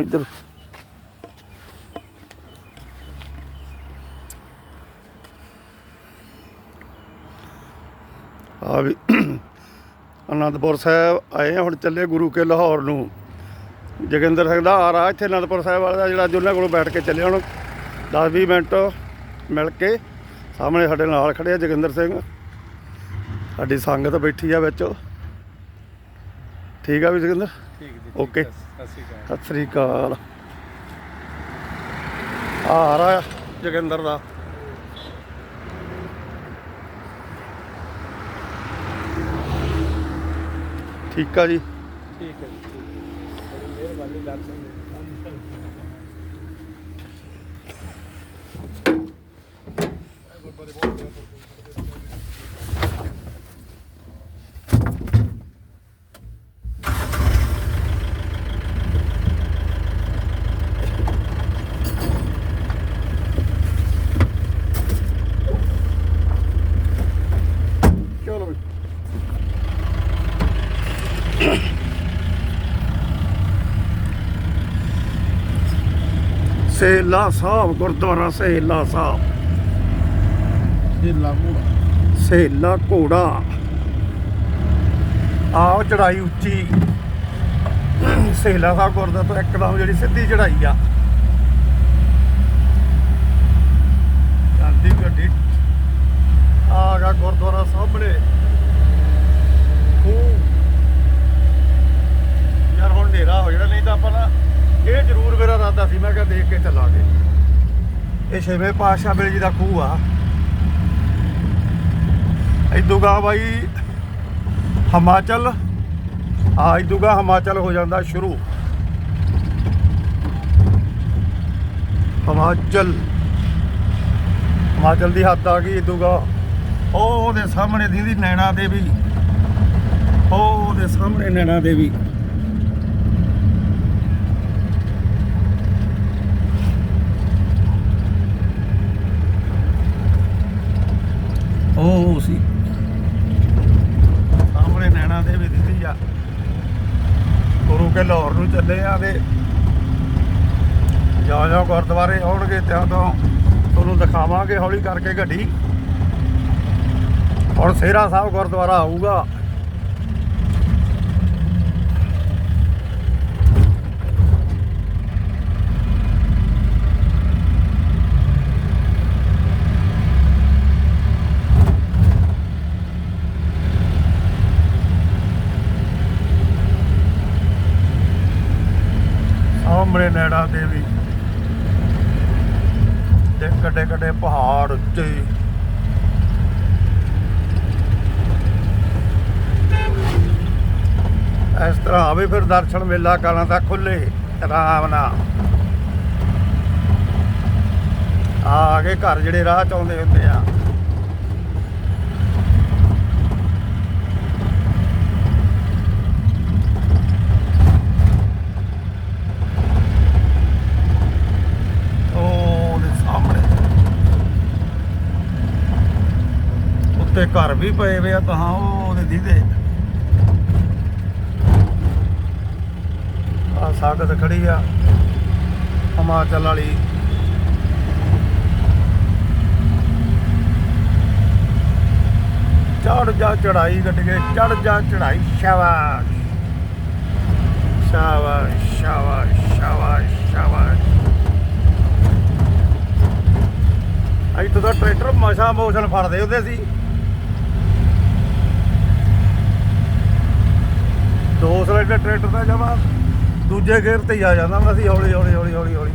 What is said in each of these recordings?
ਇੱਧਰ। ਆ ਵੀ ਅਨੰਦਪੁਰ ਸਾਹਿਬ ਆਏ ਆ ਹੁਣ ਚੱਲੇ ਗੁਰੂ ਕੇ ਲਾਹੌਰ ਨੂੰ। ਜੋਗਿੰਦਰ ਸਿੰਘ ਦਾ ਆ ਰਹਾ ਇੱਥੇ ਅਨੰਦਪੁਰ ਸਾਹਿਬ ਵਾਲਾ ਦਾ ਜਿਹੜਾ ਉਹਨਾਂ ਕੋਲੋਂ ਬੈਠ ਕੇ ਚੱਲੇ ਹੁਣ। 10-20 ਮਿੰਟ ਮਿਲ ਕੇ ਸਾਹਮਣੇ ਸਾਡੇ ਨਾਲ ਖੜੇ ਆ ਜੋਗਿੰਦਰ ਸਿੰਘ। ਸਾਡੀ ਸੰਗਤ ਬੈਠੀ ਆ ਵਿੱਚ। ਠੀਕ ਆ ਵੀ ਜੋਗਿੰਦਰ? ਠੀਕ ਜੀ ਓਕੇ। ਸਤਿ ਸ਼੍ਰੀ ਅਕਾਲ। ਆ ਰਹਾ ਜੋਗਿੰਦਰ ਦਾ। ਠੀਕ ਆ ਜੀ। ਠੀਕ ਹੈ ਜੀ ਮਿਹਰਬਾਨੀ ਦਰਸ਼ਨ ਦੇ ਵੀ ਸੇਲਾ ਸਾਹਿਬ ਗੁਰਦੁਆਰਾ ਸੇਲਾ ਸਾਹਿਬ। ਇਹ ਲਾਗੂ ਸੇਲਾ ਘੋੜਾ। ਆਓ ਚੜਾਈ ਉੱਚੀ। ਸੇਲਾ ਸਾਹਿਬ ਗੁਰਦੁਆਰਾ ਤੋਂ ਇੱਕਦਮ ਜਿਹੜੀ ਸਿੱਧੀ ਚੜਾਈ ਆ। ਜਾਂਦੀ ਗੱਡੀ। ਆ ਗਿਆ ਗੁਰਦੁਆਰਾ ਸਾਹਮਣੇ। ਖੂਹ। ਯਾਰ ਹੁਣ ਹਨੇਰਾ ਹੋ ਜਾਣਾ ਨਹੀਂ ਤਾਂ ਆਪਾਂ ਨਾ ਇਹ ਜ਼ਰੂਰ ਮੇਰਾ ਇਰਾਦਾ ਸੀ, ਮੈਂ ਕਿਹਾ ਦੇਖ ਕੇ ਚੱਲਾਂਗੇ। ਇਹ ਛੇਵੇਂ ਪਾਤਸ਼ਾਹ ਵੇਲੇ ਜੀ ਦਾ ਖੂਹ ਆ। ਇਦੂਗਾ ਬਾਈ ਹਿਮਾਚਲ ਆ ਇਦੂਗਾ ਹਿਮਾਚਲ ਹੋ ਜਾਂਦਾ ਸ਼ੁਰੂ। ਹਿਮਾਚਲ। ਹਿਮਾਚਲ ਦੀ ਹੱਦ ਆ ਗਈ ਇਦੂਗਾ ਉਹ ਉਹਦੇ ਸਾਹਮਣੇ ਦੀਦੀ ਨੈਣਾ ਦੇਵੀ। ਉਹ ਉਹਦੇ ਸਾਹਮਣੇ ਨੈਣਾ ਦੇਵੀ। ਉਹ ਸੀ। ਸਾਹਮਣੇ ਨੈਣਾ ਦੇਵੀ ਦਿੱਤੀ ਆ। ਗੁਰੂ ਕੇ ਲਾਹੌਰ ਨੂੰ ਚੱਲੇ ਆ ਤੇ ਜਾ ਜਾ ਗੁਰਦੁਆਰੇ ਆਉਣਗੇ ਤੇ ਉਦੋਂ ਤੁਹਾਨੂੰ ਦਿਖਾਵਾਂਗੇ ਹੌਲੀ ਕਰਕੇ ਗੱਡੀ। ਹੁਣ ਸੇਰਾ ਸਾਹਿਬ ਗੁਰਦੁਆਰਾ ਆਊਗਾ। ਸਾਹਮਣੇ ਨੈਣਾ ਦੇਵੀ ਤੇ ਕੱਡੇ ਕੱਡੇ ਪਹਾੜ ਉੱਚੇ ਇਸ ਤਰ੍ਹਾਂ ਆਵੇ ਫਿਰ ਦਰਸ਼ਨ ਮੇਲਾ ਕਾਲਾਂ ਦਾ ਖੁੱਲੇ, ਆਰਾਮ ਨਾਲ। ਆ ਕੇ ਘਰ ਜਿਹੜੇ ਰਾਹ ਚ ਆਉਂਦੇ ਹੁੰਦੇ ਆ ਉਹ ਉਹਦੇ ਸਾਹਮਣੇ ਉੱਤੇ ਘਰ ਵੀ ਪਏ ਵੇ ਆ ਤਾਂ ਉਹ ਉਹਦੇ ਦੀਦੇ। ਆ ਸਾਗਤ ਖੜੀ ਆ, ਹਿਮਾਚਲ ਵਾਲੀ। ਚੜ ਜਾ ਚੜਾਈ ਗੱਡੀਏ ਚੜ ਜਾ ਚੜਾਈ ਸ਼ਾਬਾਸ਼। ਸ਼ਾਬਾਸ਼ ਸ਼ਾਬਾਸ਼ ਸ਼ਾਬਾਸ਼ ਸ਼ਾਬਾਸ਼। ਇੱਥੋਂ ਦਾ ਟਰੈਕਟਰ ਮਸ਼ਾ ਮੋਸ਼ਨ ਫੜਦੇ ਹੁੰਦੇ ਸੀ। ਦੋ ਸਿਲੰਡਰ ਟਰੈਕਟਰ ਦਾ ਜਮਾ, ਦੂਜੇ ਗੇਅਰ ਤੇ ਹੀ ਆ ਜਾਂਦਾ ਹੁੰਦਾ ਸੀ ਹੌਲੀ ਹੌਲੀ ਹੌਲੀ ਹੌਲੀ ਹੌਲੀ।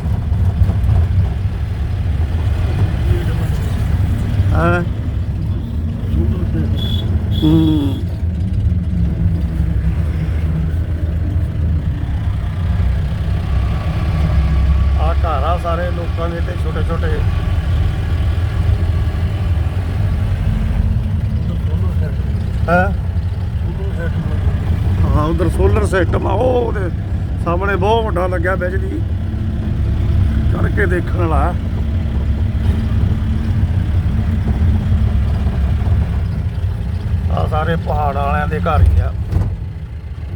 ਹਾਂ? ਹੂੰ। ਆ ਘਰ ਆ ਸਾਰੇ ਲੋਕਾਂ ਦੇ ਤੇ ਛੋਟੇ ਛੋਟੇ। ਹੈ ਹਾਂ? ਉਧਰ ਸੋਲਰ ਸਿਸਟਮ ਆ ਉਹ ਉਹਦੇ ਸਾਹਮਣੇ ਬਹੁਤ ਵੱਡਾ ਲੱਗਿਆ ਬਿਜਲੀ ਚੜ ਕੇ ਦੇਖਣ ਵਾਲਾ। ਆ ਸਾਰੇ ਪਹਾੜ ਵਾਲਿਆਂ ਦੇ ਘਰ ਹੀ ਆ।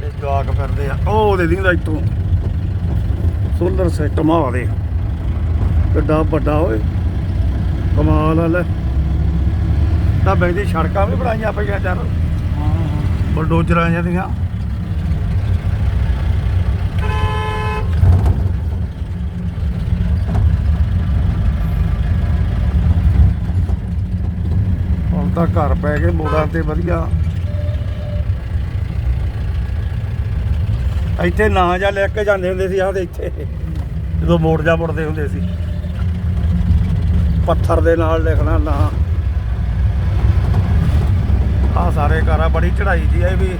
ਤੇ ਜਵਾਕ ਫਿਰਦੇ ਆ। ਉਹ ਉਹਦੇ ਦਿੰਦਾ ਇੱਥੋਂ। ਸੋਲਰ ਸਿਸਟਮ ਆ ਦੇ ਕਿੱਡਾ ਵੱਡਾ ਓਏ। ਕਮਾਲ ਆ ਲੈ। ਤਾਂ ਬੈਂਦੀ ਸੜਕਾਂ ਵੀ ਬਣਾਈਆਂ ਪਈਆਂ ਚੱਲ। ਬਲਡੋਜ਼ਰਾਂ ਦੀਆਂ ਤਾਂ ਘਰ ਪੈ ਗਏ ਮੋੜਾਂ ਤੇ ਵਧੀਆ। ਇੱਥੇ ਨਾਂ ਜਾਂ ਲੈ ਕੇ ਜਾਂਦੇ ਹੁੰਦੇ ਸੀ, ਆਹ ਦੇ ਇੱਥੇ। ਜਦੋਂ ਮੋੜ ਜਾ ਮੁੜਦੇ ਹੁੰਦੇ ਸੀ। ਪੱਥਰ ਦੇ ਨਾਲ ਲਿਖਣਾ ਨਾਂ। ਆ ਸਾਰੇ ਘਰ ਆ ਬੜੀ ਚੜਾਈ ਦੀ ਆ ਇਹ ਵੀ।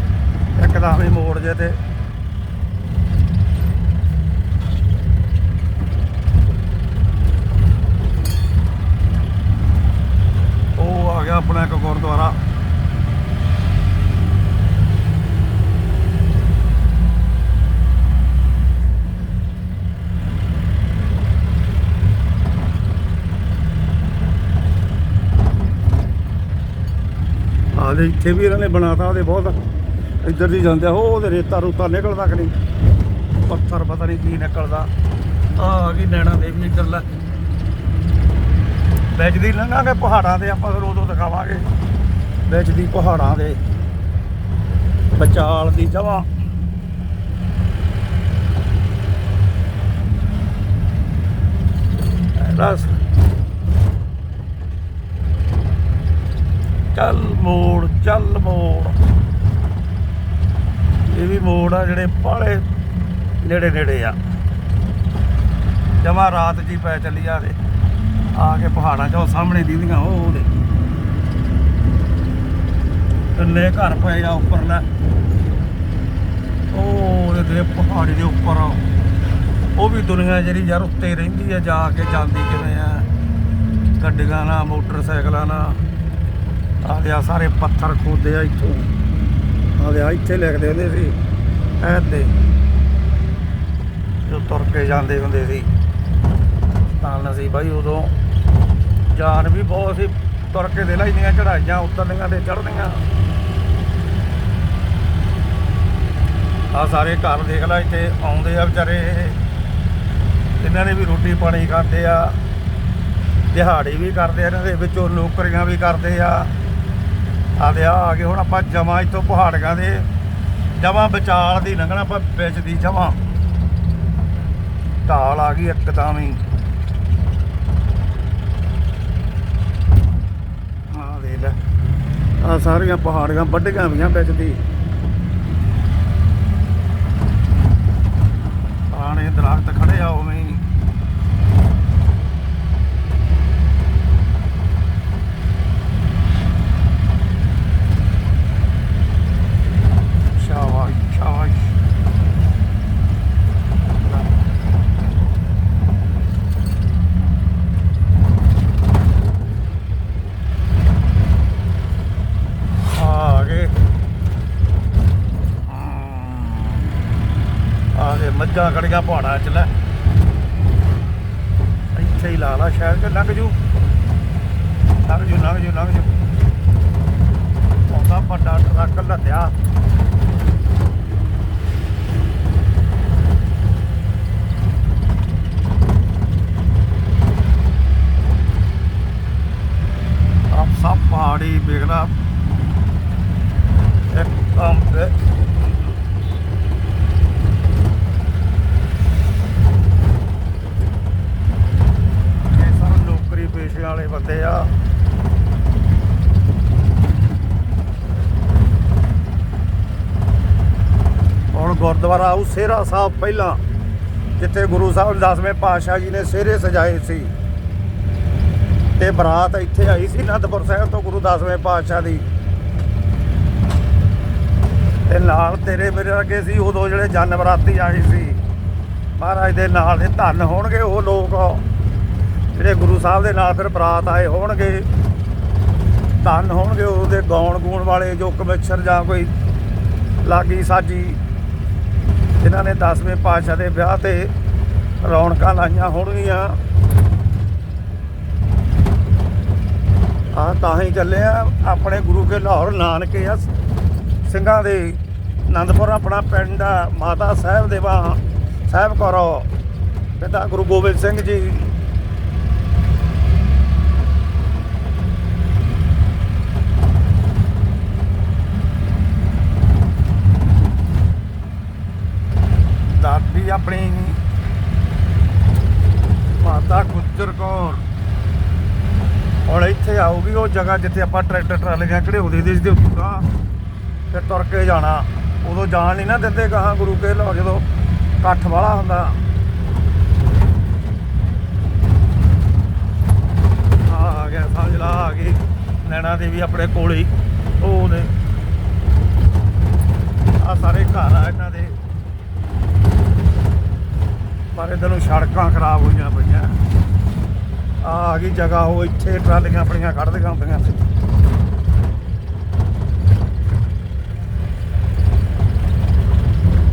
ਇੱਕਦਮ ਹੀ ਮੋੜ ਜੇ ਤੇ ਉਹ ਆ ਆਪਣਾ ਇੱਕ ਗੁਰਦੁਆਰਾ। ਆ ਦੇ ਇੱਥੇ ਵੀ ਇਹਨਾਂ ਨੇ ਬਣਾਤਾ ਉਹਦੇ ਬਹੁਤ ਇੱਧਰ ਦੀ ਜਾਂਦੇ ਉਹ ਉਹਦੇ ਰੇਤਾ ਰੂਤਾ ਨਿਕਲਦਾ ਕਿ ਨਹੀਂ? ਪੱਥਰ ਪਤਾ ਨਹੀਂ ਕੀ ਨਿਕਲਦਾ। ਆ ਆ ਗਈ ਨੈਣਾ ਦੇਵੀ, ਇੱਧਰ ਲੈ। ਵਿੱਚ ਦੀ ਲੰਘਾਂਗੇ ਪਹਾੜਾਂ ਦੇ ਆਪਾਂ ਫਿਰ ਉਦੋਂ ਦਿਖਾਵਾਂਗੇ। ਵਿੱਚ ਦੀ ਪਹਾੜਾਂ ਦੇ ਬਚਾਲ ਦੀ ਜਗ੍ਹਾ। ਰਸ ਚੱਲ ਮੋੜ ਚੱਲ ਮੋੜ। ਇਹ ਵੀ ਮੋੜ ਆ ਜਿਹੜੇ ਪਾਲੇ ਨੇੜੇ ਨੇੜੇ ਆ। ਜਮਾ ਰਾਤ ਜੀ ਪੈ ਚੱਲੀ ਆ ਦੇ ਆ ਕੇ ਪਹਾੜਾਂ 'ਚ ਉਹ ਸਾਹਮਣੇ ਦੀਦੀਆਂ, ਉਹ ਉਹਦੇ ਥੱਲੇ ਘਰ ਪਏ ਆ ਉੱਪਰ ਲੈ ਉਹ ਉਹਦੇ ਦੇ ਪਹਾੜੀ ਦੇ ਉੱਪਰ ਉਹ ਵੀ ਦੁਨੀਆ ਜਿਹੜੀ ਯਾਰ ਉੱਤੇ ਰਹਿੰਦੀ ਆ, ਜਾ ਕੇ ਜਾਂਦੀ ਕਿਵੇਂ ਆ। ਗੱਡੀਆਂ ਨਾਲ ਮੋਟਰਸਾਈਕਲਾਂ ਨਾਲ ਆਦੇ ਆ ਸਾਰੇ ਪੱਥਰ ਖੋਦੇ ਆ ਇੱਥੋਂ। ਆਦੇ ਆ ਇੱਥੇ ਲਿਖਦੇ ਹੁੰਦੇ ਸੀ ਐ ਜੋ ਤੁਰ ਕੇ ਜਾਂਦੇ ਹੁੰਦੇ ਸੀ। ਤਾਂ ਸੀ ਬਾਈ ਉਦੋਂ। ਜਾਨ ਵੀ ਬਹੁਤ ਸੀ, ਤੁਰ ਕੇ ਦੇ ਲੈਂਦੀਆਂ ਚੜਾਈਆਂ ਉਤਰਨੀਆਂ ਤੇ ਚੜ੍ਹਨੀਆਂ। ਆ ਸਾਰੇ ਘਰ ਦੇਖ ਲੈ, ਇੱਥੇ ਆਉਂਦੇ ਆ ਵਿਚਾਰੇ। ਇਹਨਾਂ ਨੇ ਵੀ ਰੋਟੀ ਪਾਣੀ ਖਾਂਦੇ ਆ, ਦਿਹਾੜੀ ਵੀ ਕਰਦੇ ਆ, ਇਹਨਾਂ ਦੇ ਵਿੱਚੋਂ ਨੌਕਰੀਆਂ ਵੀ ਕਰਦੇ ਆ। ਆਦੇ ਆ ਆ ਗਏ ਹੁਣ ਆਪਾਂ ਜਮਾ ਇੱਥੋਂ ਪਹਾੜੀਆਂ ਦੇ, ਜਮਾ ਵਿਚਾਲ ਦੀ ਲੰਘਣਾ, ਆਪਾਂ ਵਿੱਚ ਦੀ ਜਮਾ। ਢਾਲ ਆ ਗਈ ਇੱਕਦਮ ਹੀ ਆ ਦੇ ਲੈ ਆ ਸਾਰੀਆਂ ਪਹਾੜੀਆਂ ਵੱਡੀਆਂ ਵੀਆਂ ਵਿੱਚ ਦੀ। ਆਣੇ ਦਰਖਤ ਖੜੇ ਆ ਉਵੇਂ ਹੀ ਸ਼ਾਬਾਸ਼ ਸ਼ਾਬਾਸ਼ ਆ ਗਏ ਆ ਗਏ ਮੱਝਾਂ ਖੜੀਆਂ ਪਹਾੜਾਂ ਚ ਲੈ ਇੱਥੇ ਹੀ ਲਾ ਲਾ ਸ਼ਾਇਦ ਕਿ ਲੰਘ ਜੂ ਲੰਘ ਜੂ ਲੰਘ ਜੂ ਲੰਘ ਜੂ ਉਹਦਾ ਵੱਡਾ ਟਰੱਕ ਲੱਦਿਆ ਆਪ ਸਭ ਪਹਾੜੀ ਵੇਖਣਾ ਇੱਕ ਕੰਮ ਤੇ ਇਹ ਸਾਰੇ ਨੌਕਰੀ ਪੇਸ਼ੇ ਵਾਲੇ ਬੰਦੇ ਆ ਹੁਣ ਗੁਰਦੁਆਰਾ ਉਹ ਸੇਰਾ ਸਾਹਿਬ ਪਹਿਲਾਂ, ਜਿੱਥੇ ਗੁਰੂ ਸਾਹਿਬ ਦਸਵੇਂ ਪਾਤਸ਼ਾਹ ਜੀ ਨੇ ਸਿਹਰੇ ਸਜਾਏ ਸੀ। ਤੇ ਬਰਾਤ ਇੱਥੇ ਆਈ ਸੀ ਅਨੰਦਪੁਰ ਸਾਹਿਬ ਤੋਂ ਗੁਰੂ ਦਸਵੇਂ ਪਾਤਸ਼ਾਹ ਦੀ। ਤੇ ਨਾਲ ਤੇਰੇ ਮੇਰੇ ਅੱਗੇ ਸੀ, ਉਦੋਂ ਜਿਹੜੇ ਜਨ ਬਰਾਤੀ ਆਏ ਸੀ। ਮਹਾਰਾਜ ਦੇ ਨਾਲ ਦੇ ਧੰਨ ਹੋਣਗੇ ਉਹ ਲੋਕ। ਜਿਹੜੇ ਗੁਰੂ ਸਾਹਿਬ ਦੇ ਨਾਲ ਫਿਰ ਬਰਾਤ ਆਏ ਹੋਣਗੇ। ਧੰਨ ਹੋਣਗੇ ਉਹਦੇ ਗਾਉਣ ਗੂਣ ਵਾਲੇ, ਜੋ ਕਮਿਸ਼ਰ ਜਾਂ ਕੋਈ ਲਾਗੀ ਸਾਜੀ ਜਿਨ੍ਹਾਂ ਨੇ 10ਵੇਂ ਪਾਤਸ਼ਾਹ ਦੇ ਵਿਆਹ ਤੇ ਰੌਣਕਾਂ ਲਾਈਆਂ ਹੋਣਗੀਆਂ। ਆ ਤਾਂ ਹੀ ਚੱਲੇ ਆ, ਆਪਣੇ ਗੁਰੂ ਕੇ ਲਾਹੌਰ ਨਾਨਕੇ ਆ, ਸਿੰਘਾਂ ਦੇ ਆਨੰਦਪੁਰ ਆਪਣਾ ਪਿੰਡ ਆ, ਮਾਤਾ ਸਾਹਿਬ ਦੇਵਾ ਸਾਹਿਬ ਕਰੋ, ਪਿਤਾ ਗੁਰੂ ਗੋਬਿੰਦ ਸਿੰਘ ਜੀ ਦਾਦੀ ਆਪਣੀ ਮਾਤਾ ਗੁੱਜਰ ਕੌਰ। ਹੁਣ ਇੱਥੇ ਆਊਗੀ ਉਹ ਜਗ੍ਹਾ ਜਿੱਥੇ ਆਪਾਂ ਟਰੈਕਟਰ ਟਰਾਲੀਆਂ ਘੜਿਆਉਂਦੇ ਦੇ ਦੇ ਉੱਤਾ ਤੇ ਤੁਰ ਕੇ ਜਾਣਾ। ਉਦੋਂ ਜਾਣ ਨਹੀਂ ਨਾ ਦਿੰਦੇ ਗਾਹਾਂ ਗੁਰੂ ਕੇ ਲਾਹੌਰ ਜਦੋਂ ਇਕੱਠ ਵਾਲਾ ਹੁੰਦਾ। ਆ ਗਿਆ ਸਾਜਲਾ, ਆ ਗਈ ਨੈਣਾ ਦੇਵੀ ਆਪਣੇ ਕੋਲ ਹੀ। ਉਹ ਆ ਸਾਰੇ ਘਰ ਆ ਇਹਨਾਂ ਦੇ। ਪਰ ਇੱਧਰ ਨੂੰ ਸੜਕਾਂ ਖਰਾਬ ਹੋਈਆਂ ਪਈਆਂ। ਆ ਆ ਗਈ ਜਗ੍ਹਾ, ਉਹ ਇੱਥੇ ਟਰਾਲੀਆਂ ਆਪਣੀਆਂ ਕੱਢਦੀਆਂ ਹੁੰਦੀਆਂ ਸੀ।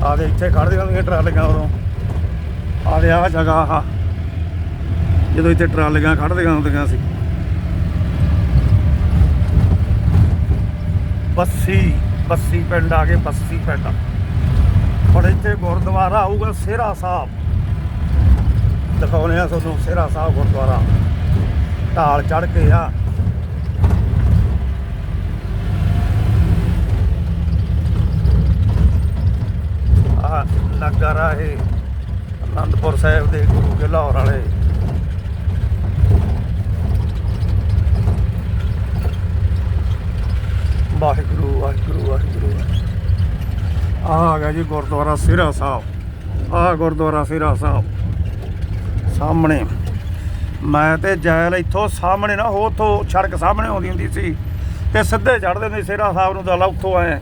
ਆ ਦੇ ਇੱਥੇ ਖੜਦੀਆਂ ਹੁੰਦੀਆਂ ਟਰਾਲੀਆਂ ਉਦੋਂ ਆ ਦੇ ਆ ਜਗ੍ਹਾ ਆ ਜਦੋਂ ਇੱਥੇ ਟਰਾਲੀਆਂ ਕੱਢਦੀਆਂ ਹੁੰਦੀਆਂ ਸੀ। ਬੱਸੀ ਬੱਸੀ ਪਿੰਡ ਆ ਕੇ ਬੱਸੀ ਪਿੰਡ। ਹੁਣ ਇੱਥੇ ਗੁਰਦੁਆਰਾ ਆਊਗਾ ਸਿਹਰਾ ਸਾਹਿਬ। ਦਿਖਾਉਣੇ ਆ ਤੁਹਾਨੂੰ ਸੇਰਾ ਸਾਹਿਬ ਗੁਰਦੁਆਰਾ। ਢਾਲ ਚੜ ਕੇ ਆ। ਆ ਨਗਰ ਆ ਅਨੰਦਪੁਰ ਸਾਹਿਬ ਦੇ ਗੁਰੂ ਕੇ ਲਾਹੌਰ ਵਾਲੇ। ਵਾਹਿਗੁਰੂ ਵਾਹਿਗੁਰੂ ਵਾਹਿਗੁਰੂ। ਆ ਆ ਗਿਆ ਜੀ ਗੁਰਦੁਆਰਾ ਸਿਰਾ ਸਾਹਿਬ। ਆ ਗੁਰਦੁਆਰਾ ਸਿਰਾ ਸਾਹਿਬ। ਸਾਹਮਣੇ। ਮੈਂ ਤੇ ਜੈਲ ਇੱਥੋਂ ਸਾਹਮਣੇ ਨਾ, ਉਹ ਉੱਥੋਂ ਸੜਕ ਸਾਹਮਣੇ ਆਉਂਦੀ ਹੁੰਦੀ ਸੀ ਤੇ ਸਿੱਧੇ ਚੜ੍ਹਦੇ ਹੁੰਦੇ ਸੀ ਸਾਹਿਬ ਨੂੰ ਦਲਾ ਉੱਥੋਂ ਆਏ।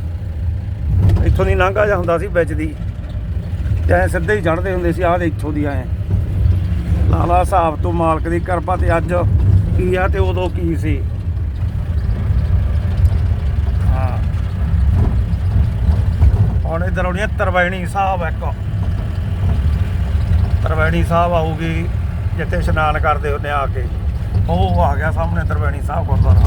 ਇੱਥੋਂ ਦੀ ਲੰਘਾ ਜਾ ਹੁੰਦਾ ਸੀ ਵਿੱਚ ਦੀ, ਤੇ ਐਂ ਸਿੱਧੇ ਹੀ ਚੜ੍ਹਦੇ ਹੁੰਦੇ ਸੀ, ਆਹ ਦੇ ਇੱਥੋਂ ਦੀ ਆਏ ਲਾਲਾ ਸਾਹਿਬ ਤੋਂ ਮਾਲਕ ਦੀ ਕਿਰਪਾ ਤੇ ਅੱਜ ਕੀ ਆ ਤੇ ਉਦੋਂ ਕੀ ਸੀ? ਹਾਂ। ਹੁਣ ਇਧਰ ਆਉਣੀ ਤਰਵੈਣੀ ਸਾਹਿਬ ਇੱਕ। ਤਰਵੈਣੀ ਸਾਹਿਬ ਆਊਗੀ, ਜਿੱਥੇ ਇਸ਼ਨਾਨ ਕਰਦੇ ਹੁੰਦੇ ਆ ਕੇ। ਉਹ ਆ ਗਿਆ ਸਾਹਮਣੇ ਤਰਵੈਣੀ ਸਾਹਿਬ ਗੁਰਦੁਆਰਾ।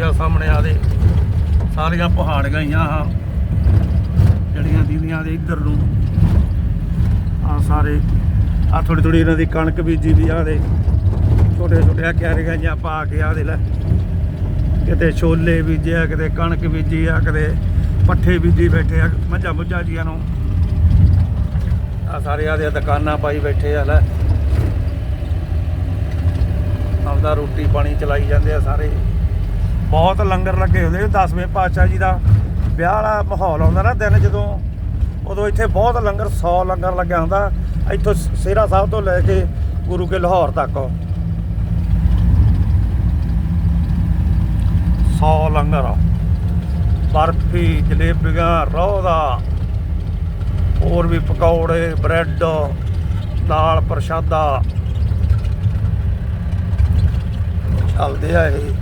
ਆ ਸਾਹਮਣੇ ਆ ਦੇ। ਸਾਰੀਆਂ ਪਹਾੜੀਆਂ ਹੀ ਆ। ਜਿਹੜੀਆਂ ਦੀਦੀਆਂ ਦੇ ਇੱਧਰ ਨੂੰ। ਆ ਸਾਰੇ। ਆ ਥੋੜੀ ਥੋੜੀ ਇਹਨਾਂ ਦੀ ਕਣਕ ਬੀਜੀ ਵੀ ਆ ਦੇ। ਛੋਟੇ ਛੋਟੇ ਕਿਆਰੀਆਂ ਜਾਂ ਪਾ ਕੇ ਆ ਦੇ ਲੈ। ਕਿਤੇ ਛੋਲੇ ਬੀਜੇ ਆ, ਕਿਤੇ ਕਣਕ ਬੀਜੀ ਆ, ਕਿਤੇ ਪੱਠੇ ਬੀਜੀ ਬੈਠੇ ਆ, ਮੱਝਾਂ ਮੁੱਝਾਂ ਜੀਆਂ ਨੂੰ। ਆ ਸਾਰੇ ਆ ਦੇ ਦੁਕਾਨਾਂ ਪਾਈ ਬੈਠੇ ਆ, ਲੈ। ਆਪਦਾ ਰੋਟੀ ਪਾਣੀ ਚਲਾਈ ਜਾਂਦੇ ਆ ਸਾਰੇ। ਬਹੁਤ ਲੰਗਰ ਲੱਗੇ ਹੁੰਦੇ 10ਵੇਂ ਪਾਤਸ਼ਾਹ ਜੀ ਦਾ ਵਿਆਹ ਵਾਲਾ ਮਾਹੌਲ ਆਉਂਦਾ ਨਾ ਦਿਨ ਜਦੋਂ। ਉਦੋਂ ਇੱਥੇ ਬਹੁਤ ਲੰਗਰ 100 ਲੰਗਰ ਲੱਗਿਆ ਹੁੰਦਾ। ਇੱਥੋਂ ਸੇਰਾ ਸਾਹਿਬ ਤੋਂ ਲੈ ਕੇ ਗੁਰੂ ਕੇ ਲਾਹੌਰ ਤੱਕ। 100 ਲੰਗਰ। ਬਰਫੀ, ਜਲੇਬੀਆਂ ਰੋਦਾ ਹੋਰ ਵੀ ਪਕੌੜੇ, ਬ੍ਰੈਡ, ਦਾਲ ਪ੍ਰਸ਼ਾਦਾ। ਚੱਲਦੇ ਆ ਇਹ।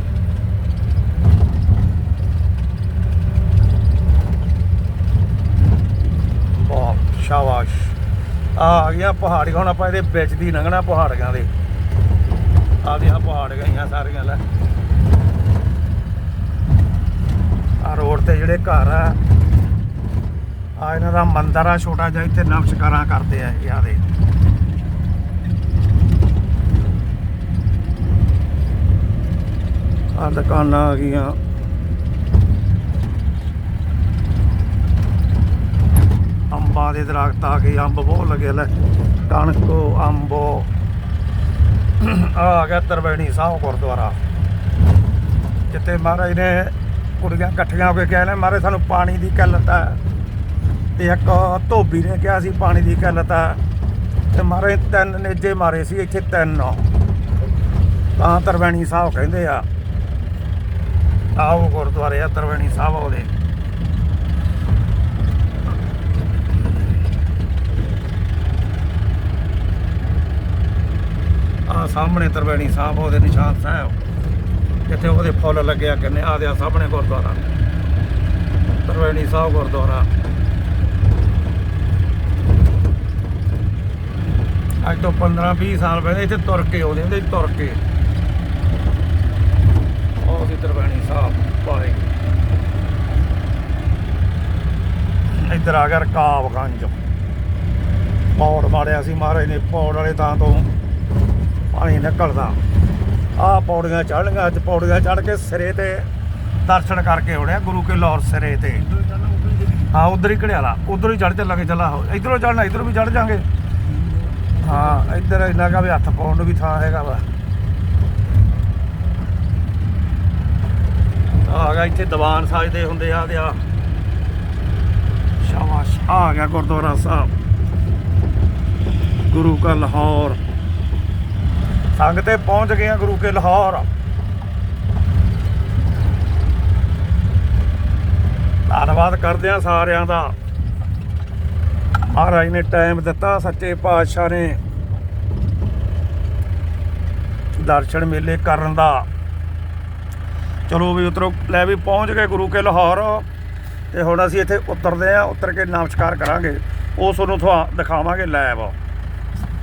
ਬਹੁਤ ਸ਼ਾਬਾਸ਼। ਆ ਆ ਗਿਆ ਪਹਾੜੀ ਹੁਣ ਆਪਾਂ ਇਹਦੇ ਵਿੱਚ ਦੀ ਲੰਘਣਾ ਪਹਾੜੀਆਂ ਦੇ। ਆ ਦੀਆਂ ਪਹਾੜੀਆਂ ਸਾਰੀਆਂ ਲੈ। ਆ ਰੋਡ ਤੇ ਜਿਹੜੇ ਘਰ ਆ ਆ ਇਹਨਾਂ ਦਾ ਮੰਦਿਰ ਆ ਛੋਟਾ ਜਿਹਾ, ਇੱਥੇ ਨਮਸਕਾਰਾਂ ਕਰਦੇ ਆ ਇਹ ਆ ਆ ਦੁਕਾਨਾਂ ਆ ਗਈਆਂ। ਅੰਬਾਂ ਦੇ ਦਰਖਤ ਆ ਗਏ, ਅੰਬ ਬਹੁਤ ਲੱਗੇ ਲੈ, ਕਣਕੋ, ਅੰਬੋ। ਆ ਗਿਆ ਤਰਵੈਣੀ ਸਾਹਿਬ ਗੁਰਦੁਆਰਾ। ਜਿੱਥੇ ਮਹਾਰਾਜ ਨੇ ਕੁੜੀਆਂ ਇਕੱਠੀਆਂ ਹੋ ਕੇ ਕਹਿ ਕਹਿੰਦੇ ਮਹਾਰਾਜ ਸਾਨੂੰ ਪਾਣੀ ਦੀ ਕਿੱਲਤ ਹੈ ਤੇ ਇੱਕ ਧੋਬੀ ਨੇ ਕਿਹਾ ਸੀ, ਪਾਣੀ ਦੀ ਕਿੱਲਤ ਹੈ ਤੇ ਮਹਾਰਾਜ ਤਿੰਨ ਨੇਜੇ ਮਾਰੇ ਸੀ, ਇੱਥੇ ਤਿੰਨ ਤਾਂ ਤਰਵੈਣੀ ਸਾਹਿਬ ਕਹਿੰਦੇ ਆ, ਆਓ ਗੁਰਦੁਆਰੇ ਆ, ਤਰਵੈਣੀ ਸਾਹਿਬ ਉਹਦੇ ਆ ਸਾਹਮਣੇ ਤਰਵੈਣੀ ਸਾਹਿਬ ਉਹਦੇ ਨਿਸ਼ਾਨ ਸਾਹਿਬ। ਜਿੱਥੇ ਉਹਦੇ ਫੁੱਲ ਲੱਗਿਆ ਕਿੰਨੇ ਆ ਦੇ ਆ ਸਾਹਮਣੇ ਗੁਰਦੁਆਰਾ। ਤਰਵੈਣੀ ਸਾਹਿਬ ਗੁਰਦੁਆਰਾ। ਅੱਜ ਤੋਂ 15 20 ਸਾਲ ਪਹਿਲੇ ਇੱਥੇ ਤੁਰ ਕੇ ਆਉਂਦੇ ਹੁੰਦੇ ਤੁਰ ਕੇ। ਉਹ ਸੀ ਦਰਬਾਣੀ ਸਾਹਿਬ ਪਾਏ ਇੱਧਰ ਆ ਗਿਆ ਰਕਾਬਗੰਜ ਪੌੜ ਮਾਰਿਆ ਸੀ ਮਹਾਰਾਜ ਨੇ, ਪੌੜ ਵਾਲੇ ਤਾਂ ਤੋਂ ਪਾਣੀ ਨਿਕਲਦਾ। ਆਹ ਪੌੜੀਆਂ ਚੜ੍ਹਨੀਆਂ ਅੱਜ ਪੌੜੀਆਂ ਚੜ੍ਹ ਕੇ ਸਿਰੇ ਤੇ ਦਰਸ਼ਨ ਕਰਕੇ ਆਉਣੇ ਆ ਗੁਰੂ ਕੇ ਲਾਹੌਰ ਸਿਰੇ ਤੇ। ਹਾਂ ਉਧਰ ਹੀ ਘੜਿਆਲਾ ਉਧਰ ਹੀ ਚੜ੍ਹ ਚੱਲਾਂਗੇ ਚੱਲਾ ਇਧਰੋਂ ਚੜ੍ਹਨਾ ਇਧਰੋਂ ਵੀ ਚੜ੍ਹ ਜਾਾਂਗੇ। ਹਾਂ ਇੱਧਰ ਇੰਨਾ ਕਾ ਵੀ ਹੱਥ ਪਾਉਣ ਨੂੰ ਵੀ ਥਾਂ ਹੈਗਾ ਵਾ। ਆ ਗਿਆ ਇੱਥੇ ਦੀਵਾਨ ਸਾਜਦੇ ਹੁੰਦੇ ਆ ਤੇ ਆ ਸ਼ਾਬਾਸ਼ ਆ ਗਿਆ ਗੁਰਦੁਆਰਾ ਸਾਹਿਬ। ਗੁਰੂ ਕਾ ਲਾਹੌਰ। ਸੰਗ ਤੇ ਪਹੁੰਚ ਗਏ ਆ ਗੁਰੂ ਕੇ ਲਾਹੌਰ। ਧੰਨਵਾਦ ਕਰਦੇ ਆ ਸਾਰਿਆਂ ਦਾ। ਮਹਾਰਾਜ ਨੇ ਟਾਈਮ ਦਿੱਤਾ, ਸੱਚੇ ਪਾਤਸ਼ਾਹ ਨੇ ਦਰਸ਼ਨ ਮੇਲੇ ਕਰਨ ਦਾ। ਚਲੋ ਵੀ ਉਤਰੋ, ਲੈ ਵੀ ਪਹੁੰਚ ਗਏ ਗੁਰੂ ਕੇ ਲਾਹੌਰ। ਤੇ ਹੁਣ ਅਸੀਂ ਇੱਥੇ ਉਤਰਦੇ ਆ, ਉਤਰ ਕੇ ਨਮਸਕਾਰ ਕਰਾਂਗੇ। ਉਹ ਤੁਹਾਨੂੰ ਥਵਾ ਦਿਖਾਵਾਂਗੇ ਲੈਬ